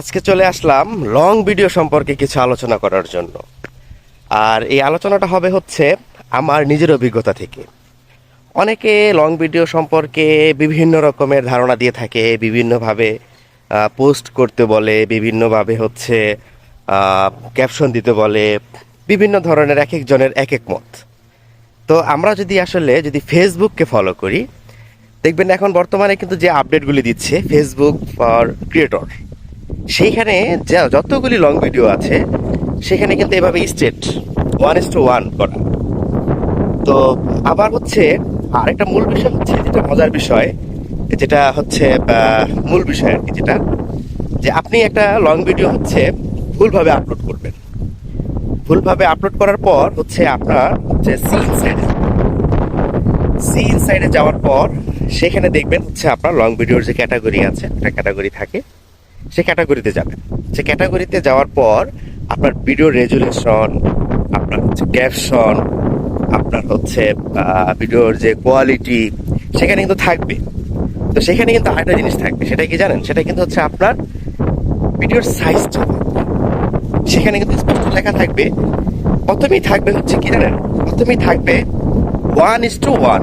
আজকে চলে আসলাম long video সম্পর্কে কিছু আলোচনা করার জন্য। আর এই আলোচনাটা হবে হচ্ছে আমার নিজের অভিজ্ঞতা থেকে। অনেকে লং ভিডিও সম্পর্কে বিভিন্ন রকমের ধারণা দিয়ে থাকে, বিভিন্নভাবে পোস্ট করতে বলে, বিভিন্নভাবে হচ্ছে ক্যাপশন দিতে বলে, বিভিন্ন ধরনের এক একজনের এক এক মত। তো আমরা যদি আসলে যদি ফেসবুককে ফলো করি, দেখবেন এখন বর্তমানে কিন্তু যে আপডেটগুলি দিচ্ছে ফেসবুক ফর ক্রিয়েটর সেইখানে যা- যতগুলি লং ভিডিও আছে, সেখানে কিন্তু এভাবে state one is to one করা। তো আবার হচ্ছে, আরেকটা মূল বিষয় হচ্ছে যেটা মজার বিষয়, যেটা হচ্ছে মূল বিষয় আর কি যেটা, যে আপনি একটা লং ভিডিও হচ্ছে ভুলভাবে আপলোড করবেন। ভুলভাবে আপলোড করার পর হচ্ছে আপনার হচ্ছে সি ইনসাইডে সি ইনসাইডে যাওয়ার পর সেখানে দেখবেন হচ্ছে আপনার লং ভিডিওর যে ক্যাটাগরি আছে, একটা ক্যাটাগরি থাকে। সে ক্যাটাগরিতে যাবেন সে ক্যাটাগরিতে যাওয়ার পর আপনার ভিডিও রেজুলেশন আপনার হচ্ছে ক্যাপশন আপনার হচ্ছে ভিডিওর যে কোয়ালিটি সেখানে কিন্তু থাকবে। তো সেখানে কিন্তু আরেকটা জিনিস থাকবে, সেটা কি জানেন? সেটা কিন্তু হচ্ছে আপনার ভিডিওর সাইজটা সেখানে কিন্তু স্পষ্ট লেখা থাকবে। প্রথমেই থাকবে হচ্ছে কি জানেন? প্রথমেই থাকবে ওয়ান ইস টু ওয়ান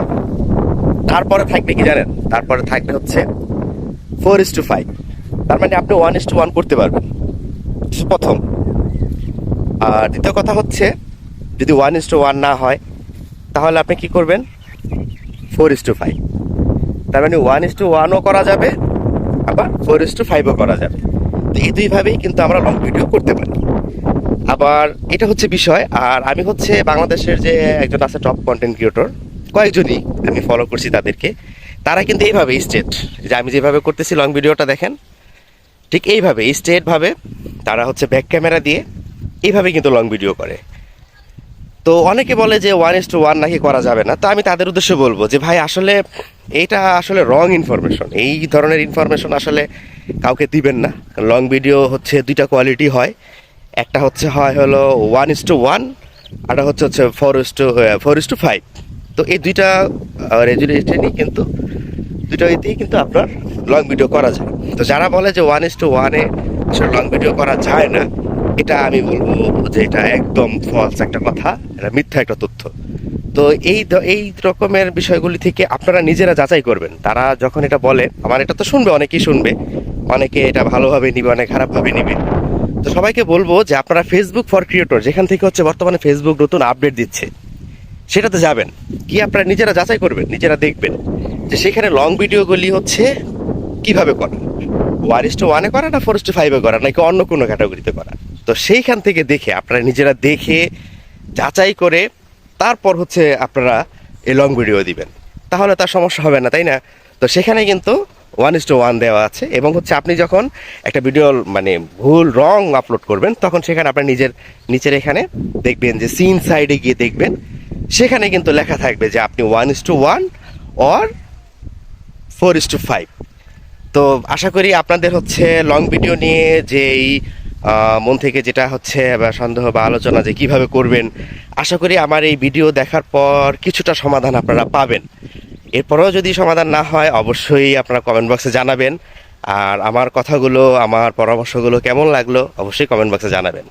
তারপরে থাকবে কি জানেন? তারপরে থাকবে হচ্ছে ফোর ইস টু ফাইভ তার মানে আপনি ওয়ান ইস টু ওয়ান করতে পারবেন। প্রথম। আর দ্বিতীয় কথা হচ্ছে, যদি ওয়ান ইস টু ওয়ান না হয়, তাহলে আপনি কি করবেন? ফোর ইস টু ফাইভ তার মানে ওয়ান ইস টু ওয়ানও করা যাবে, আবার ফোর ইস টু ফাইভও করা যাবে। তো এই দুইভাবেই কিন্তু আমরা লং ভিডিও করতে পারি। আবার এটা হচ্ছে বিষয়, আর আমি হচ্ছে বাংলাদেশের যে একজন আছে টপ কন্টেন্ট ক্রিয়েটর কয়েকজনই আমি ফলো করছি তাদেরকে। তারা কিন্তু এইভাবে স্টেট যে আমি যেভাবে করতেছি লং ভিডিওটা দেখেন ঠিক এইভাবে স্টেট ভাবে তারা হচ্ছে ব্যাক ক্যামেরা দিয়ে এইভাবে কিন্তু লং ভিডিও করে। তো অনেকে বলে যে ওয়ান ইস টু ওয়ান নাকি করা যাবে না। তো আমি তাদের উদ্দেশ্যে বলব যে, ভাই, আসলে এইটা আসলে রং ইনফরমেশন এই ধরনের ইনফরমেশন আসলে কাউকে দিবেন না। লং ভিডিও হচ্ছে দুইটা কোয়ালিটি হয়। একটা হচ্ছে হয় হলো ওয়ান ইস টু ওয়ান আরটা হচ্ছে হচ্ছে four is to four is to five তো এই দুইটা রেজুলেশনই কিন্তু দুটোইতেই কিন্তু আপনার লং ভিডিও করা যায়। তো যারা বলে যে ওয়ান ইস টু ওয়ানে লং ভিডিও করা যায় না, এটা আমি বলব যে এটা একদম ফলস একটা কথা, এটা মিথ্যা একটা তথ্য। তো এই এই রকমের বিষয়গুলি থেকে আপনারা নিজেরা যাচাই করবেন। তারা যখন এটা বলে, আমার এটা তো শুনবে, অনেকেই শুনবে। অনেকে এটা ভালোভাবে নিবে, অনেক খারাপভাবে নিবে। তো সবাইকে বলব যে আপনারা ফেসবুক ফর ক্রিয়েটর যেখান থেকে হচ্ছে বর্তমানে ফেসবুক নতুন আপডেট দিচ্ছে, সেটাতে যাবেন। কি আপনারা নিজেরা যাচাই করবেন, নিজেরা দেখবেন যে সেখানে লং ভিডিওগুলি হচ্ছে কীভাবে করা? ওয়ার ইস টু ওয়ানে করা না ফোর ইস টু ফাইভে করা, নাকি অন্য কোনো ক্যাটাগরিতে করা? তো সেইখান থেকে দেখে, আপনারা নিজেরা দেখে, যাচাই করে, তারপর হচ্ছে আপনারা এই লং ভিডিও দিবেন। তাহলে তার সমস্যা হবে না, তাই না? তো সেখানে কিন্তু ওয়ান ইস টু ওয়ান দেওয়া আছে, এবং হচ্ছে আপনি যখন একটা ভিডিও মানে ভুল রং আপলোড করবেন, তখন সেখানে আপনার নিজের, নিচের এখানে দেখবেন যে সিন সাইডে গিয়ে দেখবেন। সেখানে কিন্তু লেখা থাকবে যে আপনি one is to one or four is to five তো আশা করি আপনাদের হচ্ছে লং ভিডিও নিয়ে যেই মন থেকে যেটা হচ্ছে বা সন্দেহ বা আলোচনা যে কীভাবে করবেন, আশা করি আমার এই ভিডিও দেখার পর কিছুটা সমাধান আপনারা পাবেন। এরপরেও যদি সমাধান না হয়, অবশ্যই আপনারা কমেন্ট বক্সে জানাবেন। আর আমার কথাগুলো, আমার পরামর্শগুলো কেমন লাগল, অবশ্যই কমেন্ট বক্সে জানাবেন।